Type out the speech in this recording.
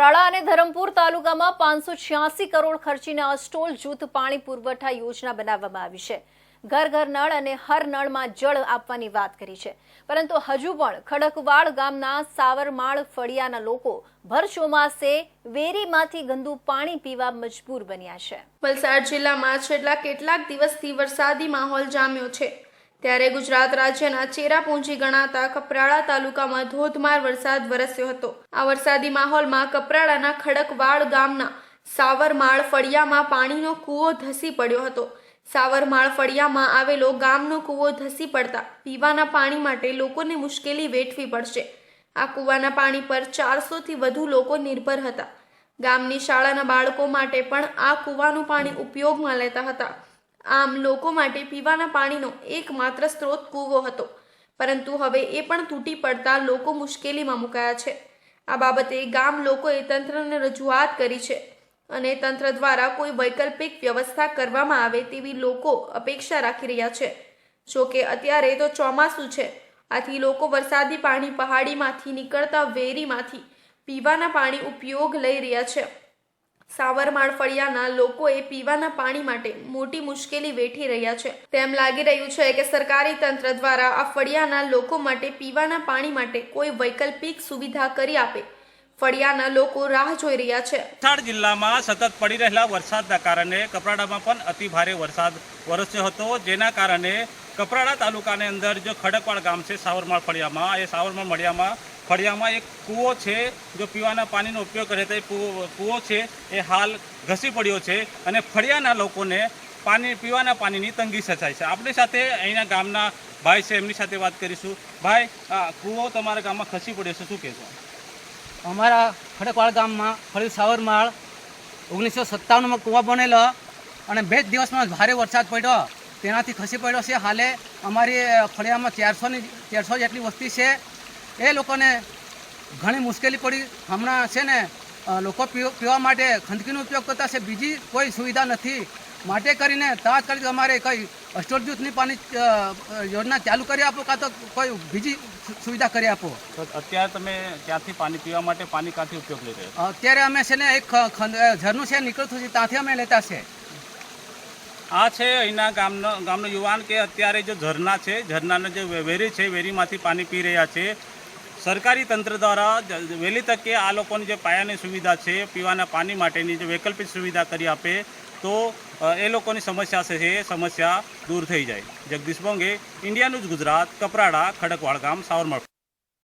કપરાડા અને ધરમપુર તાલુકામાં પાંચસો છ્યાસી કરોડ ખર્ચીને અસ્ટોલ જૂથ પાણી પુરવઠા યોજના બનાવવામાં આવી છે. ઘર ઘર નળ અને હર નળમાં જળ આપવાની વાત કરી છે. પરંતુ હજુ પણ ખડકવાડ ગામના સાવરમાળ ફળિયાના લોકો ભર ચોમાસે વેરીમાંથી ગંદુ પાણી પીવા મજબૂર બન્યા છે. વલસાડ જિલ્લામાં છેલ્લા કેટલાક દિવસથી વરસાદી માહોલ જામ્યો છે. ત્યારે ગુજરાત રાજ્યના ચેરાપુંજી ગણાતા કપરાડા તાલુકામાં ધોધમાર વરસાદ વરસ્યો હતો. આ વરસાદી માહોલમાં કપરાડાના ખડકવાડ ગામના સાવરમાળ ફળિયામાં પાણીનો કૂવો ધસી પડ્યો હતો. સાવરમાળ ફળિયામાં આવેલો ગામનો કૂવો ધસી પડતા પીવાના પાણી માટે લોકોને મુશ્કેલી વેઠવી પડશે. આ કૂવાના પાણી પર ચારસોથી વધુ લોકો નિર્ભર હતા. ગામની શાળાના બાળકો માટે પણ આ કૂવાનું પાણી ઉપયોગમાં લેતા હતા. આમ લોકો માટે પીવાના પાણીનો એકમાત્ર સ્ત્રોત કૂવો હતો. પરંતુ હવે એ પણ તૂટી પડતા લોકો મુશ્કેલીમાં મુકાયા છે. આ બાબતે ગામ લોકોએ તંત્રને રજૂઆત કરી છે અને તંત્ર દ્વારા કોઈ વૈકલ્પિક વ્યવસ્થા કરવામાં આવે તેવી લોકો અપેક્ષા રાખી રહ્યા છે. જોકે અત્યારે તો ચોમાસું છે. આથી લોકો વરસાદી પાણી પહાડીમાંથી નીકળતા વેરીમાંથી પીવાના પાણી ઉપયોગ લઈ રહ્યા છે. સાવરમાળ ફળિયાના લોકોએ પીવાના પાણી માટે મોટી મુશ્કેલી વેઠી રહ્યા છે. તેમ લાગી રહ્યું છે કે સરકારી તંત્ર દ્વારા આ ફળિયાના લોકો માટે પીવાના પાણી માટે કોઈ વૈકલ્પિક સુવિધા કરી આપે. ફળિયાના લોકો રાહ જોઈ રહ્યા છે. વલસાડ જિલ્લામાં સતત પડી રહેલા વરસાદના કારણે કપરાડામાં પણ અતિ ભારે વરસાદ વરસ્યો હતો. જેના કારણે કપરાડા તાલુકાની અંદર જો ખડકવાડ ગામ છે, સાવરમાળ ફળિયામાં, એ સાવરમાળ મળિયામાં ફળિયામાં એક કૂવો છે જો પીવાના પાણીનો ઉપયોગ કરે તો કૂવો છે એ હાલ ઘસી પડ્યો છે અને ફળિયાના લોકોને પાણી, પીવાના પાણીની તંગી સચાય છે. આપણી સાથે અહીંના ગામના ભાઈ છે, એમની સાથે વાત કરીશું. ભાઈ, આ કૂવો તમારા ગામમાં ખસી પડ્યો છે, શું કહેશો? અમારા ખડકવાડ ગામમાં ફળી સાવરમાળ ઓગણીસો સત્તાવનમાં કૂવા બનેલો અને બે જ દિવસમાં ભારે વરસાદ પડ્યો. તેનાથી ખસી પડ્યો છે. હાલે અમારી ફળિયામાં ચારસોની ચારસો જેટલી વસ્તી છે. એ લોકોને ઘણી મુશ્કેલી પડી. હમણાં છે ને લોકો પીવા માટે ખંદકીનો ઉપયોગ કરતા છે. બીજી કોઈ સુવિધા નથી. માટે કરીને તાત્કાલિક અમારે કઈ સ્ટોર જૂથની પાણી યોજના ચાલુ કરી આપો કાં તો કોઈ બીજી સુવિધા કરી આપો. અત્યારે તમે ત્યાંથી પાણી પીવા માટે પાણી ક્યાંથી ઉપયોગ લઈ રહ્યા અત્યારે અમે છે ને એક ઝરનું છે નીકળતું છે ત્યાંથી અમે લેતા છે. આ છે અહીંના ગામનો ગામનો યુવાન કે અત્યારે જે ઝરના છે ઝરણાના જે વેરી છે વેરીમાંથી પાણી પી રહ્યા છે. સરકારી તંત્ર દ્વારા વહેલી તકે આ લોકોની જે પાયાની સુવિધા છે, પીવાના પાણી માટેની જે વૈકલ્પિક સુવિધા કરી આપે, તો એ લોકોની સમસ્યા છે, એ સમસ્યા દૂર થઈ જાય. જગદીશ બોંગે, ઇન્ડિયા ન્યૂઝ ગુજરાત, કપરાડા ખડકવાળ ગામ, સાવરમળ.